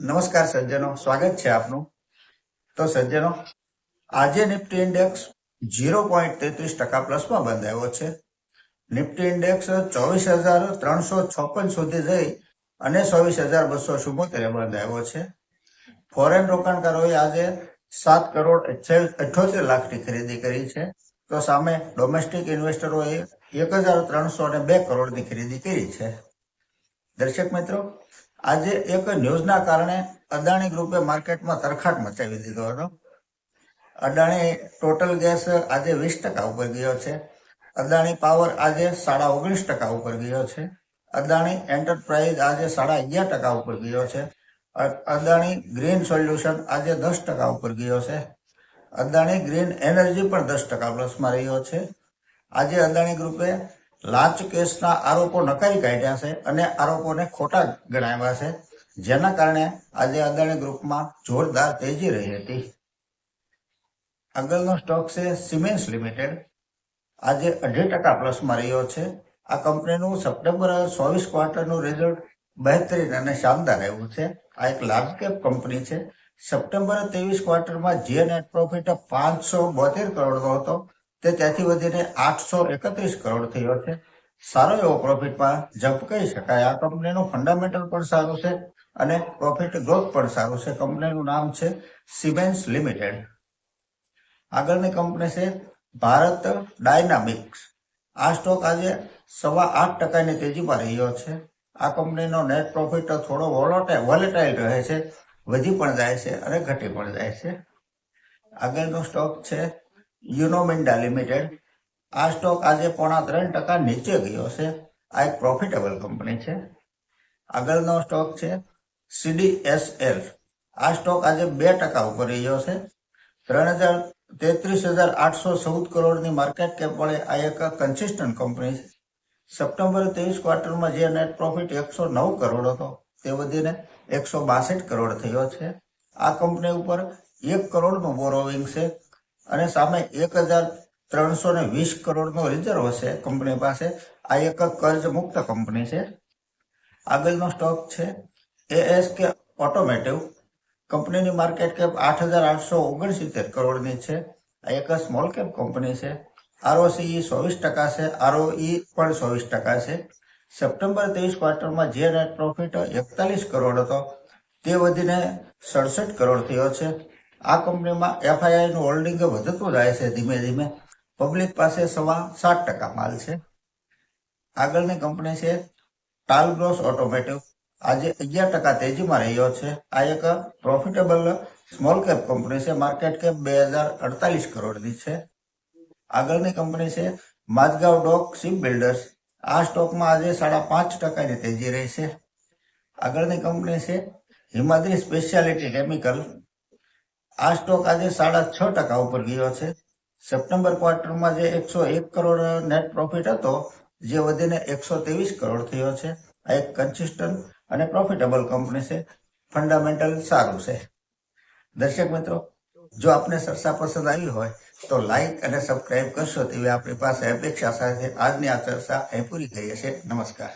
નમસ્કાર સજ્જનો, સ્વાગત છે આપનું. તો સજ્જનો, આજે નિફ્ટી ઇન્ડેક્સ ઝીરો પોઈન્ટ તેત્રીસ ટકા પ્લસમાં બંધાયો છે. નિફ્ટી ઇન્ડેક્સ ચોવીસ હજાર ત્રણસો છપ્પન સુધી જઈ અને ચોવીસ હજાર બસો ચુમ્મોતેરે બંધાયો છે. ફોરેન રોકાણકારોએ આજે સાત કરોડ અઠ્યોતેર લાખની ખરીદી કરી છે. તો સામે ડોમેસ્ટિક ઇન્વેસ્ટરોએ એક હજાર ત્રણસો અને બે કરોડની ખરીદી કરી છે. દર્શક મિત્રો આજે એક ન્યૂઝના કારણે અદાણી ગ્રુપે માર્કેટમાં તરખાટ મચાવી દીધો હતો. અદાણી ટોટલ ગેસ આજે વીસ ટકા ઉપર ગયો છે. અદાણી પાવર આજે સાડા ઓગણીસ ટકા ઉપર ગયો છે. અદાણી એન્ટરપ્રાઇઝ આજે સાડા અગિયાર ટકા ઉપર ગયો છે. અદાણી ગ્રીન સોલ્યુશન આજે દસ ટકા ઉપર ગયો છે. અદાણી ગ્રીન એનર્જી પણ દસ ટકા પ્લસમાં રહ્યો છે. આજે અદાણી ગ્રુપે લાંચ કેસના આરોપો નકારી કાઢ્યા છે અને આરોપોને ખોટા ગણાવ્યા છે, જેના કારણે આજે અદાણી ગ્રુપમાં જોરદાર તેજી રહી હતી. આગળનો સ્ટોક છે સિમેન્સ લિમિટેડ આજે અઢી ટકા પ્લસમાં રહ્યો છે. આ કંપનીનું સપ્ટેમ્બર ચોવીસ ક્વાર્ટરનું રિઝલ્ટ બહેતરીન અને શાનદાર એવું છે. આ એક લાર્જ કેપ કંપની છે. સપ્ટેમ્બર ત્રેવીસ ક્વાર્ટરમાં જે નેટ પ્રોફિટ પાંચસો બોતેર કરોડનો હતો. તે ત્યાંથી વધીને આઠસો એકત્રીસ કરોડ થયો છે. સારો એવો પ્રોફિટમાં જપ કહી શકાય. આ કંપનીનું ફંડામેન્ટલ પણ સારું છે અને પ્રોફિટ ગ્રોથ પણ સારું છે. કંપનીનું નામ છે સિમેન્સ લિમિટેડ આગળની કંપની છે ભારત ડાયનામિક્સ આ સ્ટોક આજે સવા આઠ ટકાની તેજીમાં રહ્યો છે. આ કંપનીનો નેટ પ્રોફિટ થોડો વોલેટાઇલ વોલેટાઇલ રહે છે. વધી પણ જાય છે અને ઘટી પણ જાય છે. આગળનો સ્ટોક છે યુનોમિન્ડા લિમિટેડ, આ સ્ટોક આજે પોણા ત્રણ ટકા નીચે ગયો છે આ એક પ્રોફિટેબલ કંપની છે. આગળનો સ્ટોક છે સીડીએસએલ આ સ્ટોક આજે બે ટકા ઉપર રહ્યો છે. ત્રણ હજાર તેત્રીસ હજાર આઠસો ચૌદ કરોડની માર્કેટ કેપ વડે આ એક કન્સિસ્ટન્ટ કંપની છે. સપ્ટેમ્બર ત્રેવીસ ક્વાર્ટરમાં જે નેટ પ્રોફિટ એકસો નવ કરોડ હતો, તે વધીને એકસો બાસઠ કરોડ થયો છે. આ કંપની ઉપર એક કરોડનું બોરોવિંગ છે. અને સામે એક હજાર ત્રણસો વીસ કરોડનો રિઝર્વ છે કંપની પાસે. આ એક કર્જ મુક્ત કંપની છે. આગળનો સ્ટોક છે એએસકે ઓટોમેટિવ. કંપનીની માર્કેટ કેપ આઠ હજાર આઠસો ઓગણસિત્તેર કરોડની છે. આ એક સ્મોલ કેપ કંપની છે. આરઓસી ચોવીસ ટકા છે. આરઓઈ પણ ચોવીસ ટકા છે. સપ્ટેમ્બર ત્રેવીસ ક્વાર્ટરમાં જે નેટ પ્રોફિટ એકતાલીસ કરોડ હતો. તે વધીને સડસઠ કરોડ થયો છે. આ કંપનીમાં એફઆઈઆઈનું હોલ્ડિંગ વધતું જાય છે ધીમે ધીમે. પબ્લિક પાસે સવા સાત ટકા માલ છે. આગળની કંપની છે ટાલગ્રોસ ઓટોમેટિવ. આજે અગિયાર ટકા તેજીમાં રહ્યો છે. આ એક પ્રોફિટેબલ સ્મોલ કેપ કંપની છે. માર્કેટ કેપ બે હજાર અડતાલીસ કરોડની છે. આગળની કંપની છે માજગાંવ ડોક શિપ બિલ્ડર્સ. આ સ્ટોકમાં આજે સાડા પાંચ ટકાની તેજી રહી છે. આગળની કંપની છે હિમાદ્રી સ્પેશિયાલિટી કેમિકલ. આ સ્ટોક આજે સાડા છ ટકા ઉપર ગયો છે. સપ્ટેમ્બર ક્વાર્ટરમાં જે એકસો એક કરોડ નેટ પ્રોફિટ હતો, જે વધીને એકસો ત્રેવીસ કરોડ થયો છે. આ એક કન્સિસ્ટન્ટ અને પ્રોફિટેબલ કંપની છે. ફંડામેન્ટલ સારું છે. દર્શક મિત્રો, જો આપને ચર્ચા પસંદ આવી હોય, તો લાઈક અને સબસ્ક્રાઈબ કરશો તેવી આપણી પાસે અપેક્ષા સાથે આજની આ ચર્ચા અહીં પૂરી કરીએ છીએ નમસ્કાર.